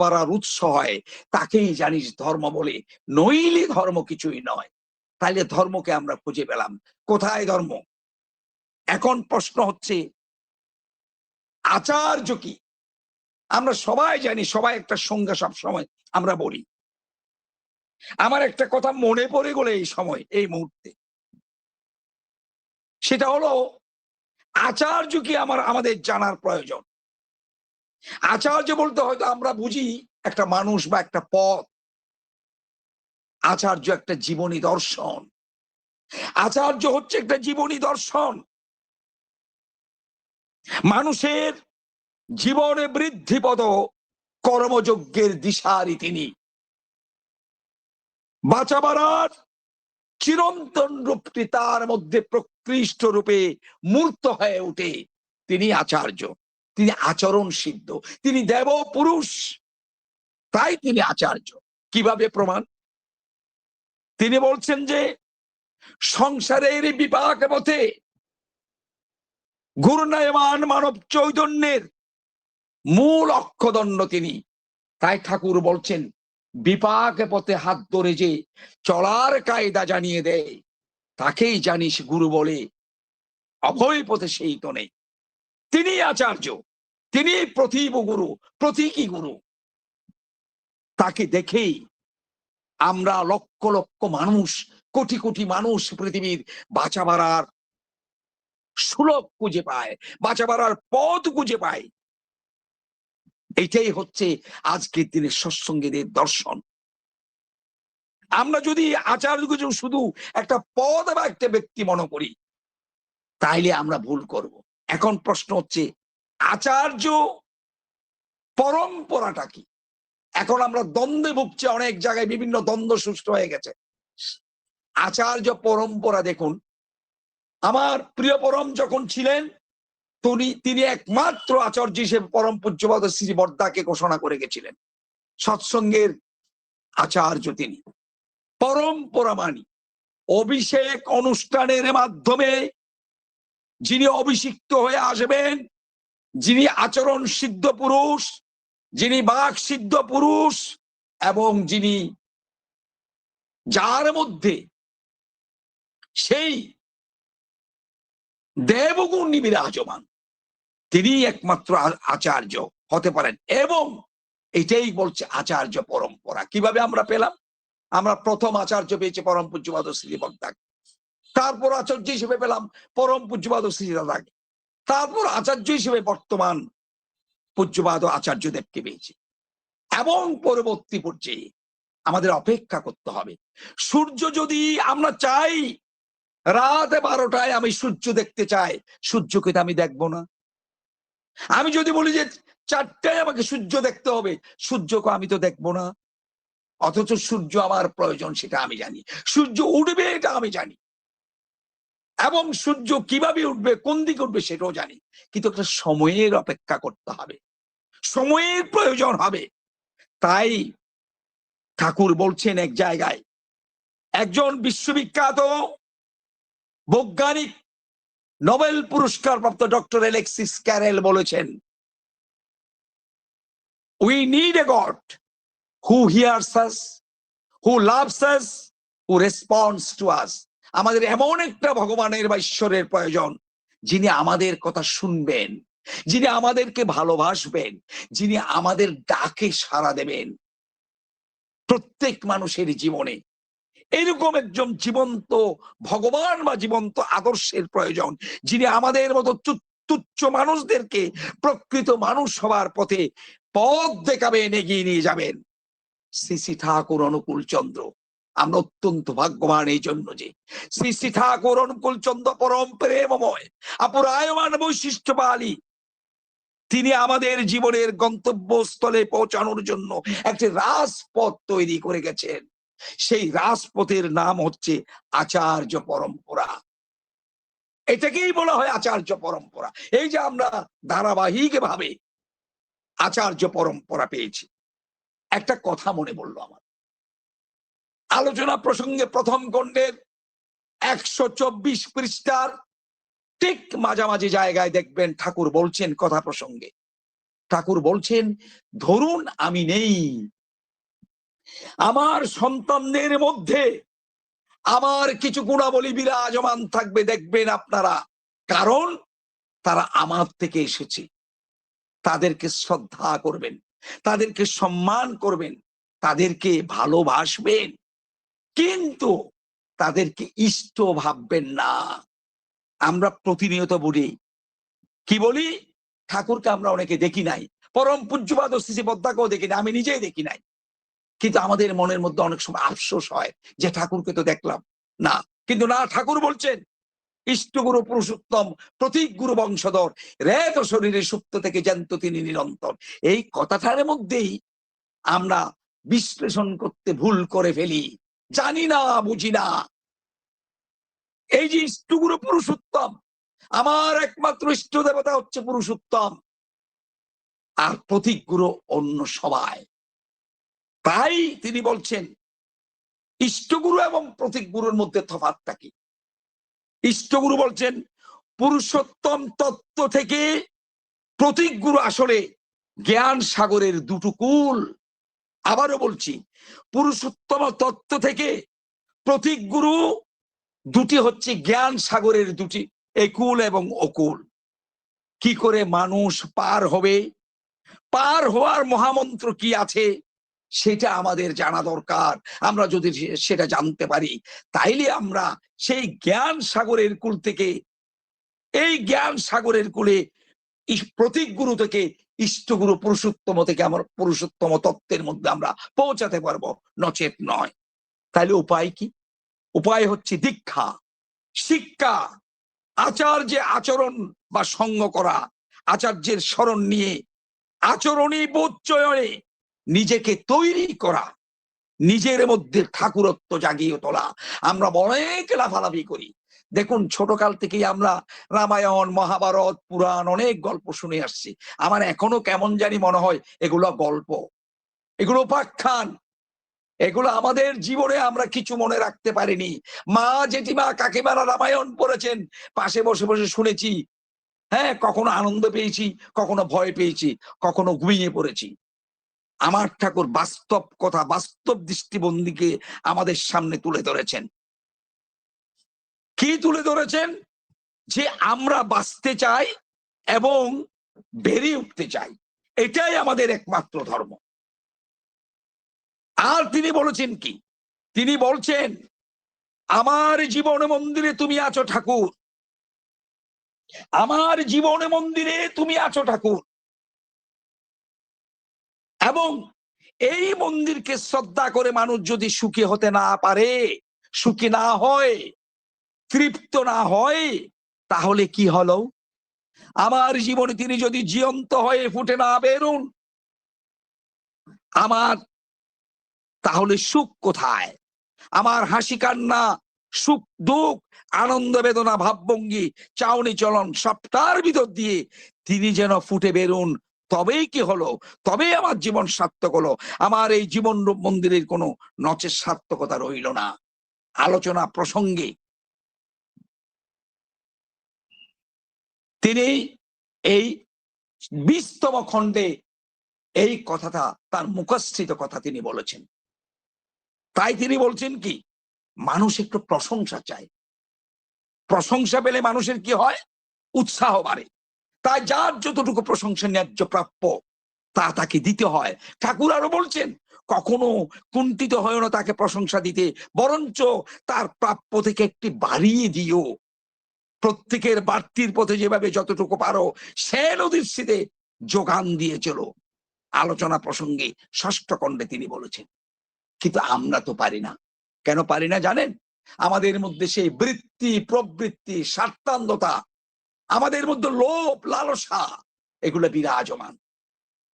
করার উৎস হয়, তাকেই জানিস ধর্ম বলে। নইলে ধর্ম কিছুই নয়। তাইলে ধর্মকে আমরা খুঁজে পেলাম। কোথায় ধর্ম? এখন প্রশ্ন হচ্ছে, আচার্য কি? আমরা সবাই জানি, সবাই একটা সংজ্ঞা সব সময় আমরা বলি। আমার একটা কথা মনে পড়ে গেলে এই সময়, এই মুহূর্তে। সেটা হলো, আচার্য কি আমার, আমাদের জানার প্রয়োজন? আচার্য বলতে হয়তো আমরা বুঝি একটা মানুষ বা একটা পথ। আচার্য একটা জীবনী দর্শন। আচার্য হচ্ছে একটা জীবনী দর্শন। মানুষের জীবনে বৃদ্ধিপদ কর্মযজ্ঞের দিশারি তিনি। বাঁচাবার চিরন্তন রূপটি তার মধ্যে প্রকৃষ্ট রূপে মূর্ত হয়ে ওঠে। তিনি আচার্য। তিনি আচরণ সিদ্ধ তিনি দেব পুরুষ তাই তিনি আচার্য। কীভাবে প্রমাণ? তিনি বলছেন যে, সংসারের বিপাক পথে ঘূর্ণায়মান মানব চৈতন্যের মূল অক্ষদণ্ড তিনি। তাই ঠাকুর বলছেন, বিপাক পথে হাত ধরে যে চলার কায়দা জানিয়ে দেয়, তাকেই জানিস গুরু বলে। অভয় পথে সেই তো নেই। তিনি আচার্য, তিনি প্রতীব গুরু, প্রতীকী গুরু। তাকে দেখেই আমরা লক্ষ লক্ষ মানুষ, কোটি কোটি মানুষ পৃথিবীর বাঁচা বাড়ার সুলভ খুঁজে পায়, বাঁচা বাড়ার পথ খুঁজে পায়। এটাই হচ্ছে আজকের দিনের সৎসঙ্গীদের দর্শন। আমরা যদি আচার্যকে শুধু একটা পদ বা একটা ব্যক্তি মনে করি, তাইলে আমরা ভুল করব। এখন প্রশ্ন হচ্ছে, আচার্য পরম্পরাটা কি? এখন আমরা দ্বন্দ্বে ভুগছি, অনেক জায়গায় বিভিন্ন দ্বন্দ্ব সুস্থ হয়ে গেছে। আচার্য পরম্পরা দেখুন, আমার প্রিয় পরম যখন ছিলেন, তিনি তিনি একমাত্র আচার্য হিসেবে পরম পূজ্যবাদ শ্রী বর্দাকে ঘোষণা করে গেছিলেন। সৎসঙ্গের আচার্য তিনি। পরম্পরা মানি অভিষেক অনুষ্ঠানের মাধ্যমে যিনি অভিষিক্ত হয়ে আসবেন, যিনি আচরণ সিদ্ধ পুরুষ, যিনি বাক সিদ্ধ পুরুষ, এবং যিনি যার মধ্যে সেই দেবগুণ বিরাজমান, তিনি একমাত্র আচার্য হতে পারেন। এবং এটাই বলছে আচার্য পরম্পরা। কীভাবে আমরা পেলাম? আমরা প্রথম আচার্য পেয়েছি পরম পূজ্যবাদ শ্রী বক্তাক তারপর আচার্য হিসেবে পেলাম পরম পূজ্যবাদ শ্রী দাদাকে তারপর আচার্য হিসেবে বর্তমান পূজ্যবাদ আচার্য দেবকে পেয়েছি। এবং পরবর্তী পর্যায়ে আমাদের অপেক্ষা করতে হবে। সূর্য যদি আমরা চাই, রাত বারোটায় আমি সূর্য দেখতে চাই, সূর্যকে আমি দেখব না। আমি যদি বলি যে চারটায় আমাকে সূর্য দেখতে হবে, সূর্যকে আমি তো দেখব না। অথচ সূর্য আমার প্রয়োজন, সেটা আমি জানি। সূর্য উঠবে, এটা আমি জানি। এবং সূর্য কীভাবে উঠবে, কোন দিকে উঠবে সেটাও জানি। কিন্তু একটা সময়ের অপেক্ষা করতে হবে। সময়ের প্রয়োজন হবে। তাই ঠাকুর বলছেন এক জায়গায়, একজন বিশ্ববিখ্যাত বৈজ্ঞানিক নোবেল পুরস্কার প্রাপ্ত ডক্টর এলেক্সিস ক্যারেল বলেছেন we need a God who hears us who loves who response to us আমাদের এমন একটা ভগবানের বা ঈশ্বরের প্রয়োজন, যিনি আমাদের কথা শুনবেন, যিনি আমাদেরকে ভালোবাসবেন, যিনি আমাদের ডাকে সাড়া দেবেন। প্রত্যেক মানুষের জীবনে এরকম একজন জীবন্ত ভগবান বা জীবন্ত আদর্শের প্রয়োজন, যিনি আমাদের মতো তুচ্ছ মানুষদেরকে প্রকৃত মানুষ হবার পথে পথ দেখাবেন, এগিয়ে নিয়ে যাবেন। শ্রী শ্রী ঠাকুর অনুকূল চন্দ্র। আমরা অত্যন্ত ভাগ্যবান এই জন্য যে শ্রী শ্রী ঠাকুর, অনুকূল চন্দ্র, পরম প্রেমময়, অপরায়মান বৈশিষ্ট্য পালি তিনি আমাদের জীবনের গন্তব্যস্থলে পৌঁছানোর জন্য একটি রাজপথ তৈরি করে গেছেন। সেই রাজপথের নাম হচ্ছে আচার্য পরম্পরা। এটাকেই বলা হয় আচার্য পরম্পরা। এই যে আমরা ধারাবাহিক ভাবে আচার্য পরম্পরা পেয়েছি। একটা কথা মনে বলল আমার। আলোচনা প্রসঙ্গে প্রথম খণ্ডের একশো চব্বিশ পৃষ্ঠার ঠিক মাঝামাঝি জায়গায় দেখবেন ঠাকুর বলছেন কথা প্রসঙ্গে। ঠাকুর বলছেন, ধরুন আমি নেই। আমার সন্তানদের মধ্যে আমার কিছু গুণাবলী বিরাজমান থাকবে দেখবেন আপনারা। কারণ তারা আমার থেকে এসেছে। তাদেরকে শ্রদ্ধা করবেন, তাদেরকে সম্মান করবেন, তাদেরকে ভালোবাসবেন। কিন্তু তাদেরকে ইষ্ট ভাববেন না। আমরা প্রতিনিয়ত বলি, কি বলি? ঠাকুরকে আমরা অনেকে দেখি নাই, পরম পূজ্যবাদ শ্রী পদ্মাকেও দেখি না আমি নিজেই দেখি নাই। কিন্তু আমাদের মনের মধ্যে অনেক সময় আফসোস হয় যে ঠাকুরকে তো দেখলাম না। কিন্তু না, ঠাকুর বলছেন ইষ্টগুরু পুরুষোত্তম, প্রতীক গুরু বংশধর, রেত শরীরে সুপ্ত থেকে জ্যান্ত তিনি নিরন্তর। এই কথাটার মধ্যেই আমরা বিশ্লেষণ করতে ভুল করে ফেলি। জানি না বুঝি না এই যে ইষ্টগুরু পুরুষোত্তম, আমার একমাত্র ইষ্ট দেবতা হচ্ছে পুরুষোত্তম। আর প্রতীক গুরু অন্য সবাই। তাই তিনি বলছেন, ইষ্টগুরু এবং প্রতীক গুরুর মধ্যে তফাৎটা কি? ইষ্টগুরু বলছেন, পুরুষোত্তম তত্ত্ব থেকে প্রতীক গুরু আসলে জ্ঞান সাগরের দুটো কুল আবারও বলছি, পুরুষোত্তম তত্ত্ব থেকে প্রতীক গুরু দুটি হচ্ছে জ্ঞান সাগরের দুটি, একুল এবং অকুল। কি করে মানুষ পার হবে? পার হওয়ার মহামন্ত্র কি আছে? সেটা আমাদের জানা দরকার। আমরা যদি সেটা জানতে পারি, তাইলে আমরা সেই জ্ঞান সাগরের কুল থেকে, এই জ্ঞান সাগরের কুলে প্রতীক গুরু থেকে ইষ্টগুরু পুরুষোত্তম থেকে আমার পুরুষোত্তম তত্ত্বের মধ্যে আমরা পৌঁছাতে পারব। নচেত নয়। তাহলে উপায় কি? উপায় হচ্ছে দীক্ষা। শিক্ষা। আচার্যে আচরণ বা সঙ্গ করা। আচার্যের স্মরণ নিয়ে আচরণী বোধচয়নে নিজেকে তৈরি করা। নিজের মধ্যে ঠাকুরত্ব জাগিয়ে তোলা। আমরা অনেক লাফালাফি করি। দেখুন, ছোটকাল থেকেই আমরা রামায়ণ, মহাভারত, পুরাণ অনেক গল্প শুনে আসছি। আমার এখনও কেমন জানি মনে হয় এগুলো গল্প। এগুলো উপাখ্যান। এগুলো আমাদের জীবনে আমরা কিছু মনে রাখতে পারিনি। মা, জেঠিমা, কাকিমারা রামায়ণ পড়েছেন। পাশে বসে বসে শুনেছি। হ্যাঁ কখনো আনন্দ পেয়েছি, কখনো ভয় পেয়েছি, কখনো ঘুমিয়ে পড়েছি। আমার ঠাকুর বাস্তব কথা, বাস্তব দৃষ্টিবন্দীকে আমাদের সামনে তুলে ধরেছেন। কি তুলে ধরেছেন? যে আমরা বাঁচতে চাই এবং বেরিয়ে উঠতে চাই। এটাই আমাদের একমাত্র ধর্ম। আর তিনি বলেছেন কি? তিনি বলছেন, আমার জীবন মন্দিরে তুমি আছো ঠাকুর। আমার জীবন মন্দিরে তুমি আছো ঠাকুর। এবং এই মন্দিরকে শ্রদ্ধা করে মানুষ যদি সুখী হতে না পারে, সুখী না হয় তৃপ্ত না হয়, তাহলে কি হলো? আমার জীবনে তিনি যদি জীবন্ত হয়ে ফুটে না বেরুন, আমার তাহলে সুখ কোথায়? আমার হাসি কান্না, সুখ দুঃখ, আনন্দ বেদনা, ভাবভঙ্গি, চাউনি চলন, সবটার ভিতর দিয়ে তিনি যেন ফুটে বেরুন, তবেই কি হলো? তবেই আমার জীবন সার্থক হলো। আমার এই জীবন মন্দিরের কোনো নচের সার্থকতা রইল না। আলোচনা প্রসঙ্গে তিনি এই বিশতম খণ্ডে এই কথাটা, তার মুখস্থিত কথা তিনি বলেছেন। তাই তিনি বলছেন কি, মানুষ একটু প্রশংসা চায়। প্রশংসা পেলে মানুষের কি হয়? উৎসাহ বাড়ে। তাই যার যতটুকু প্রশংসা ন্যায্য প্রাপ্য, তা তাকে দিতে হয়। ঠাকুর আরও বলছেন, কখনো কুণ্ঠিত হয় না তাকে প্রশংসা দিতে, বরঞ্চ তার প্রাপ্য থেকে একটি বাড়িয়ে দিও। প্রত্যেকের বাড়তির পথে যেভাবে যতটুকু পারো সে নদীর শীতে যোগান দিয়ে চলো। আলোচনা প্রসঙ্গে ষষ্ঠ খণ্ডে তিনি বলেছেন, কিন্তু আমরা তো পারি না। কেন পারি না জানেন? আমাদের মধ্যে সেই বৃত্তি, প্রবৃত্তি স্বার্থান্ধতা আমাদের মধ্যে লোভ, লালসা, এগুলো বিরাজমান।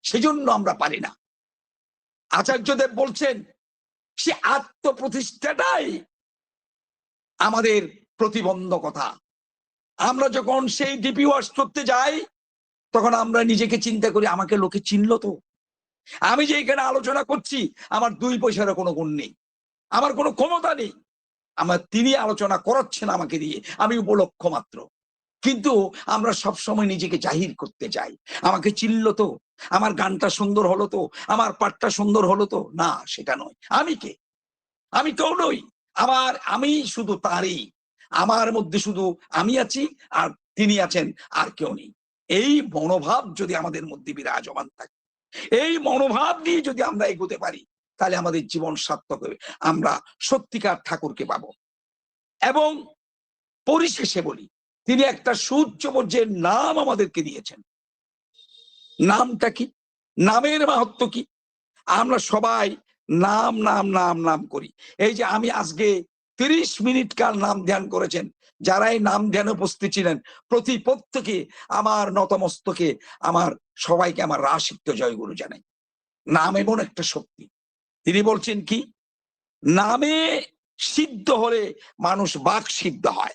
সেজন্য আমরা পারি না। আচার্যদেব বলছেন, সে আত্মপ্রতিষ্ঠাটাই আমাদের প্রতিবন্ধকতা। আমরা যখন সেই ডিপি ওয়াশ করতে যাই, তখন আমরা নিজেকে চিন্তা করি, আমাকে লোকে চিনলো তো? আমি যে এখানে আলোচনা করছি, আমার দুই পয়সার কোনো গুণ নেই। আমার কোনো ক্ষমতা নেই। আমার তিনি আলোচনা করাচ্ছেন আমাকে দিয়ে, আমি উপলক্ষ মাত্র। কিন্তু আমরা সব সময় নিজেকে জাহির করতে চাই। আমাকে চিনল তো? আমার গানটা সুন্দর হলো তো? আমার পাঠটা সুন্দর হলো তো? না, সেটা নয়। আমি কে? আমি কেউ নই। আমার, আমি শুধু তারই আমার মধ্যে শুধু আমি আছি আর তিনি আছেন আর কেউ নেই। এই মনোভাব যদি আমাদের মধ্যে বিরাজমান থাকে, এই মনোভাব নিয়ে যদি আমরা এগোতে পারি, তাহলে আমাদের জীবন সার্থক হবে। আমরা সত্যিকার ঠাকুরকে পাবো। এবং পরিশেষে বলি, তিনি একটা সূর্য পর্যায়ের নাম আমাদেরকে দিয়েছেন। নামটা কি? নামের মাহাত্ম কি? আমরা সবাই নাম নাম নাম নাম করি। এই যে আমি আজকে তিরিশ মিনিট কাল নাম ধ্যান করেছেন? যারা এই নাম ধ্যানে উপস্থিত ছিলেন, প্রতি প্রত্যেকে আমার নতমস্তকে, আমার সবাইকে আমার রাশিত্ব জয়গুরু জানাই। নাম এমন একটা শক্তি। তিনি বলছেন কি? নামে সিদ্ধ হলে মানুষ বাক সিদ্ধ হয়।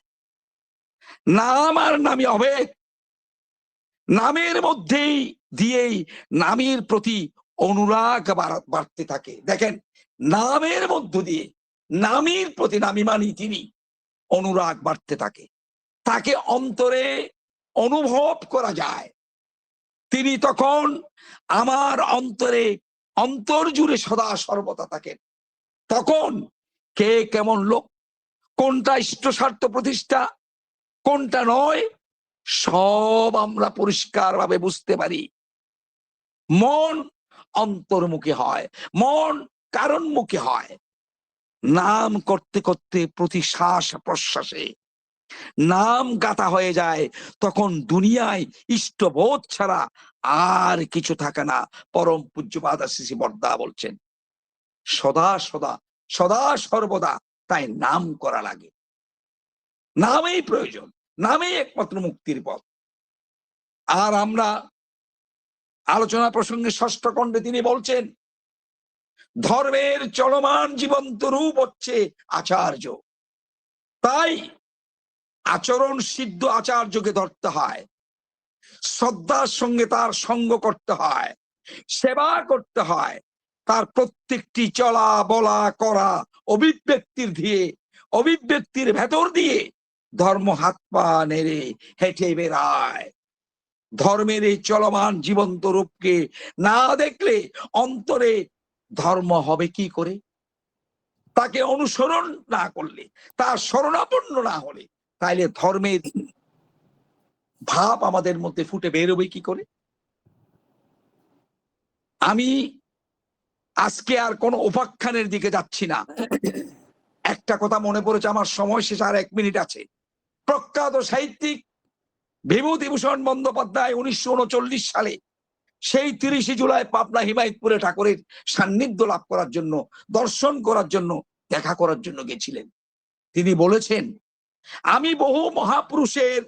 নাম আর নামে অভেদ। নামের মধ্যেই দিয়েই নামের প্রতি অনুরাগ বাড়তে থাকে। দেখেন, নামের মধ্য দিয়ে নামের প্রতি নামি মানি তিনি অনুরাগ বাড়তে থাকে। তাকে অন্তরে অনুভব করা যায়। তিনি তখন আমার অন্তরে অন্তর জুড়ে সদা সর্বদা থাকেন। তখন কে কেমন লোক, কোনটা ইষ্ট স্বার্থ প্রতিষ্ঠা, কোনটা নয়, সব আমরা পরিষ্কার ভাবে বুঝতে পারি। মন অন্তর্মুখী হয়, মন কারণমুখী হয়। নাম করতে করতে প্রতি শ্বাস প্রশ্বাসে নাম গাতা হয়ে যায়, তখন দুনিয়ায় ইষ্টবোধ ছাড়া আর কিছু থাকে না, পরম পূজ্যপাদ শিশি বর্দা বলছেন। সদা সদা সদা সর্বদা তাই নাম করা লাগে। নামেই প্রয়োজন, নামেই একমাত্র মুক্তির পথ। আর আমরা আলোচনা প্রসঙ্গে ষষ্ঠ খণ্ডে তিনি বলছেন ধর্মের চলমান জীবন্ত রূপ হচ্ছে আচার্য। তাই আচরণ সিদ্ধ আচার্যকে ধরতে হয়, শ্রদ্ধার সঙ্গে তার সঙ্গ করতে হয়, সেবা করতে হয়, তার প্রত্যেকটি চলা, বলা, করা অভিব্যক্তির দিয়ে, অভিব্যক্তির ভেতর দিয়ে ধর্ম হাত পা নেড়ে হেঁটে বেড়ায়। ধর্মের এই চলমান জীবন্ত রূপকে না দেখলে অন্তরে ধর্ম হবে কি করে? তাকে অনুসরণ না করলে, তার শরণাপন্ন না হলে, তাইলে ধর্মের ভাব আমাদের মধ্যে ফুটে বেরোবে কি করে? আমি আজকে আর কোন উপাখ্যানের দিকে যাচ্ছি না। একটা কথা মনে পড়েছে, আমার সময় শেষ, আর এক মিনিট আছে। প্রখ্যাত সাহিত্যিক বিভূতিভূষণ বন্দ্যোপাধ্যায় উনিশশো উনচল্লিশ সালে সেই তিরিশে জুলাই পাবনা হিমায়তপুরে ঠাকুরের সান্নিধ্য লাভ করার জন্য, দর্শন করার জন্য, দেখা করার জন্য গেছিলেন। তিনি বলেছেন, আমি বহু মহাপুরুষের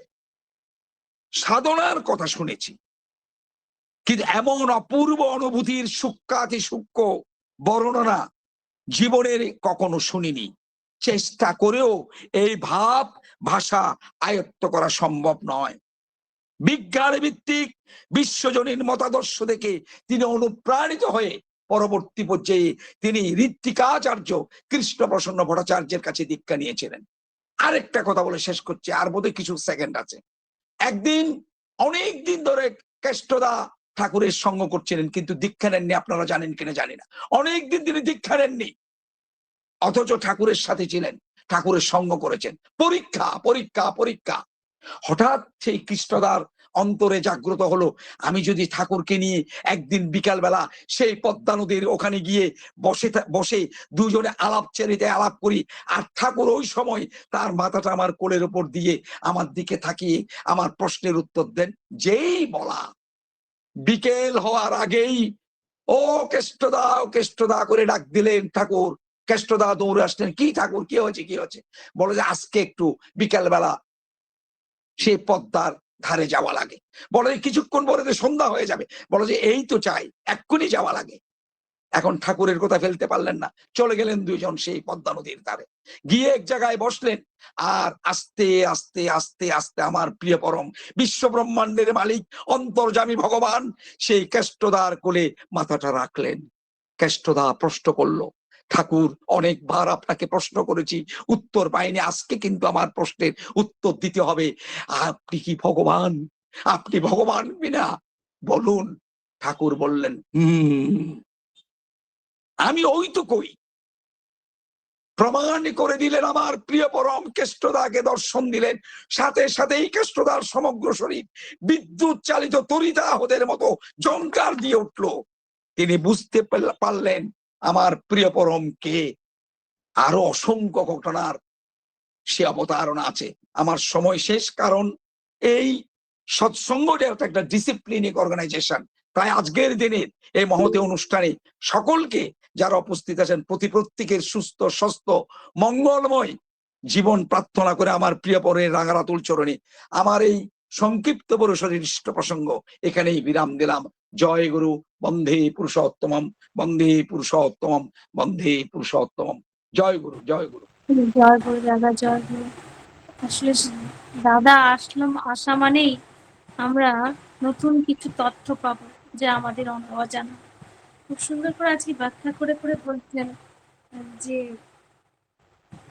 সাধনার কথা শুনেছি। কিন্তু এমন অপূর্ব অনুভূতির সূক্ষ্মাতি সূক্ষ্ম বর্ণনা জীবনের কখনো শুনিনি। চেষ্টা করেও এই ভাব ভাষা আয়ত্ত করা সম্ভব নয়। বিজ্ঞান ভিত্তিক বিশ্বজনীন মতাদর্শ দেখে তিনি অনুপ্রাণিত হয়ে পরবর্তী পর্যায়ে তিনি ঋত্বিকাচার্য কৃষ্ণ প্রসন্ন ভট্টাচার্যের কাছে দীক্ষা নিয়েছিলেন। আরেকটা কথা বলে শেষ করছে, আর বোধহয় কিছু সেকেন্ড আছে। একদিন, অনেক দিন ধরে কেষ্টদা ঠাকুরের সঙ্গ করছিলেন, কিন্তু দীক্ষা নেননি, আপনারা জানেন কিনা জানি না। অনেকদিন তিনি দীক্ষা নেননি। অথচ ঠাকুরের সাথে ছিলেন, ঠাকুরের সঙ্গ করেছেন। পরীক্ষা পরীক্ষা পরীক্ষা। হঠাৎ সেই কৃষ্ণদার অন্তরে জাগ্রত হলো। আমি যদি ঠাকুরকে নিয়ে একদিন বিকালবেলা সেই পদ্মা নদীর ওখানে গিয়ে বসে বসে দুজনে আলাপ চেরিতে আলাপ করি, আর ঠাকুর ওই সময় তার মাথাটা আমার কোলের উপর দিয়ে আমার দিকে তাকিয়ে আমার প্রশ্নের উত্তর দেন, যেই বলা, বিকেল হওয়ার আগেই ও কেষ্টদা ও কেষ্টদা করে ডাক দিলেন ঠাকুর। কেষ্টদা দৌড়ে আসলেন, কি ঠাকুর, কি হয়েছে কি হয়েছে? বলে যে, আজকে একটু বিকাল বেলা সে পদ্মার ধারে যাওয়া লাগে। বলে যে কিছুক্ষণ পরে তো সন্ধ্যা হয়ে যাবে। বলে যে এই তো চাই, এক্ষুনি যাওয়া লাগে। এখন ঠাকুরের কথা ফেলতে পারলেন না। চলে গেলেন দুইজন সেই পদ্মা নদীর ধারে। গিয়ে এক জায়গায় বসলেন আর আস্তে আস্তে আস্তে আস্তে আমার প্রিয় পরম বিশ্ব ব্রহ্মাণ্ডের মালিক অন্তর্জামী ভগবান, সেই কেষ্টদার কোলে মাথাটা রাখলেন। কেষ্টদা প্রশ্ন করল ঠাকুর অনেকবার আপনাকে প্রশ্ন করেছি উত্তর পাইনি আজকে কিন্তু আমার প্রশ্নের উত্তর দিতে হবে। আপনি কি ভগবান? আপনি ভগবান বিনা বলুন ঠাকুর বললেন। হুম। আমি ওই তো কই। প্রমাণ করে দিলেন আমার প্রিয় পরম কেষ্টদাকে দর্শন দিলেন। সাথে সাথে এই কেষ্টদার সমগ্র শরীর বিদ্যুৎ চালিত তরিতাহদের মতো জঙ্কার দিয়ে উঠল। তিনি বুঝতে পারল- পারলেন আমার প্রিয় পরম কে? আরও অসংখ্য ঘটনার সে অবতারণা আছে। আমার সময় শেষ, কারণ এই সৎসঙ্গটা একটা ডিসিপ্লিনিক অর্গানাইজেশন তাই আজকের দিনের এই মহতে অনুষ্ঠানে সকলকে যারা উপস্থিত আছেন, প্রতি প্রত্যেকের সুস্থ স্বস্থ মঙ্গলময় জীবন প্রার্থনা করে আমার প্রিয় পরের রাঙারাতুল চরণে, আমার এই সংক্ষিপ্ত পরিসরের ইষ্ট প্রসঙ্গ। এখানেই বিরাম দিলাম। জয় গুরু বন্ধে পুরুষোত্তমম বন্ধে পুরুষোত্তমম বন্ধে পুরুষোত্তমম। জয় গুরু জয় গুরু। জয় গুরু, দাদা, জয় গুরু। আসলে দাদা আসলাম, আসা মানেই আমরা নতুন কিছু তথ্য পাবো যা আমাদের অজানা। খুব সুন্দর করে আজকে ব্যাখ্যা করে করে বলছেন যে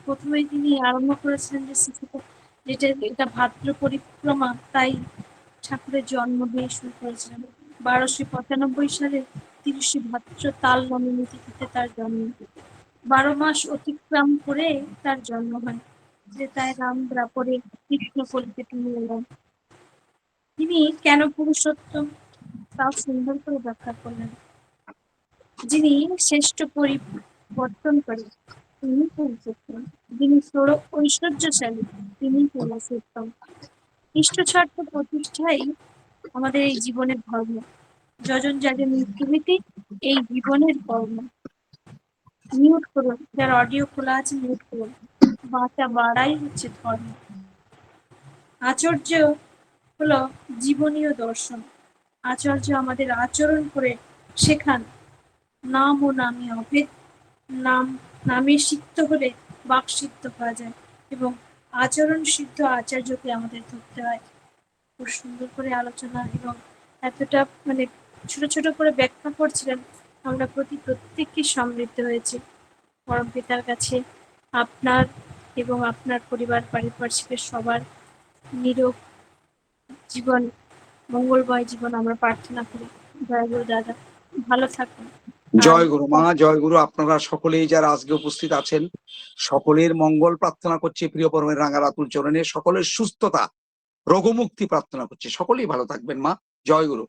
প্রথমে তিনি আরম্ভ করেছিলেন যে শিশুকে যেটা এটা ভাদ্র পরিক্রমা, তাই ঠাকুরের জন্ম দিয়ে শুরু করেছিলেন বারোশো পঁচানব্বই সালে তিরিশে ভাদ্র তাল তার জন্ম বারো মাস অতিক্রম করে তার জন্ম হয়, যে তাই রাম দ্রাপরে তিনি এলেন। তিনি কেন পুরুষোত্তম? তাও সুন্দর করে ব্যাখ্যা করলেন। যিনি শ্রেষ্ঠ পরিবর্তন করে তিনি পুরুষোত্তম। যিনি ষোড় ঐশ্বর্যশালী তিনি পুরুষোত্তম ইষ্ট স্বার্থ প্রতিষ্ঠাই আমাদের এই জীবনের ধর্ম। যজন যাদের মৃত্যুভীতি এই জীবনের কর্ম মিউট করুন, যার অডিও খোলা আছে মিউট করুন। বাঁচা বাড়াই হচ্ছে ধর্ম। আচার্য হলো জীবনীয় দর্শন। আচার্য আমাদের আচরণ করে শেখান। নাম ও নামে অভেদ। নাম, নামে সিদ্ধ হলে বাক সিদ্ধ হওয়া যায় এবং আচরণ সিদ্ধ আচার্যকে আমাদের ধরতে হয়। খুব সুন্দর করে আলোচনা এবং এতটা মানে ছোট ছোট করে ব্যাখ্যা করছিলেন, আমরা প্রতি প্রত্যেককে সমৃদ্ধ হয়েছি। পরম পিতার কাছে আপনার এবং আপনার পরিবার পারিপার্শ্বিকের সবার নিরোগ জীবন, মঙ্গলময় জীবন আমরা প্রার্থনা করি। গুরু দাদা, ভালো থাকুন। জয় গুরু মা, জয় গুরু। আপনারা সকলেই যারা আজকে উপস্থিত আছেন, সকলের মঙ্গল প্রার্থনা করছি প্রিয় পরমের রাঙারাতুল চরণে। সকলের সুস্থতা, রোগমুক্তি প্রার্থনা করছি। সকলেই ভালো থাকবেন মা। জয় গুরু।